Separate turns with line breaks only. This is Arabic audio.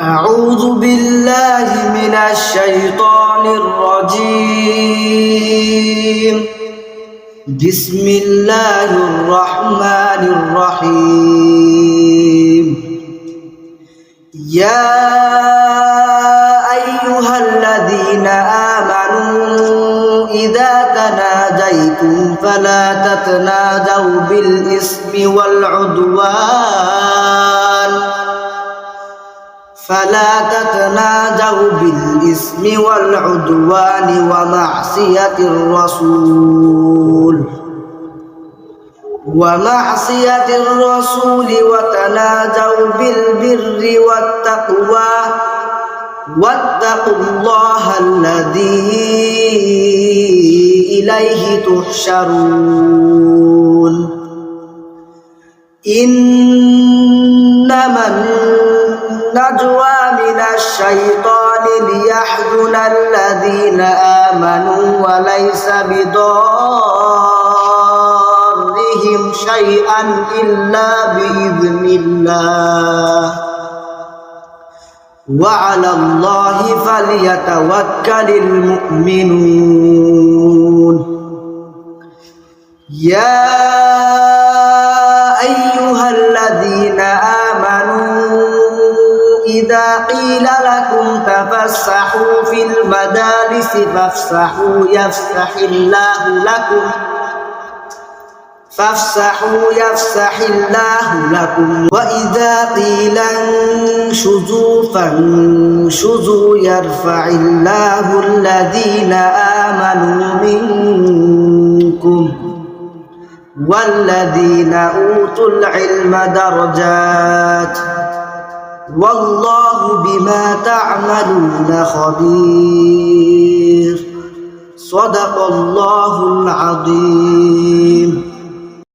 أعوذ بالله من الشيطان الرجيم بسم الله الرحمن الرحيم يا أيها الذين آمنوا إذا تناجيتم فلا تتناجوا بالإثم والعدوان فلا تتناجوا بالإثم والعدوان ومعصية الرسول ومعصية الرسول وتناجوا بالبر والتقوى واتقوا الله الذي إليه تحشرون إنما النجوى من الشيطان ليحزن الذين آمنوا وليس بضارهم شيئا إلا بإذن الله وعلى الله فليتوكل المؤمنون يا إذا قيل لكم تفسحوا في المدارس فافسحوا يفسح الله لكم فافسحوا يفسح الله لكم وإذا قيل انشزوا فانشزوا يرفع الله الذين آمنوا منكم والذين أوتوا العلم درجات والله بما تعملون خبير صدق الله العظيم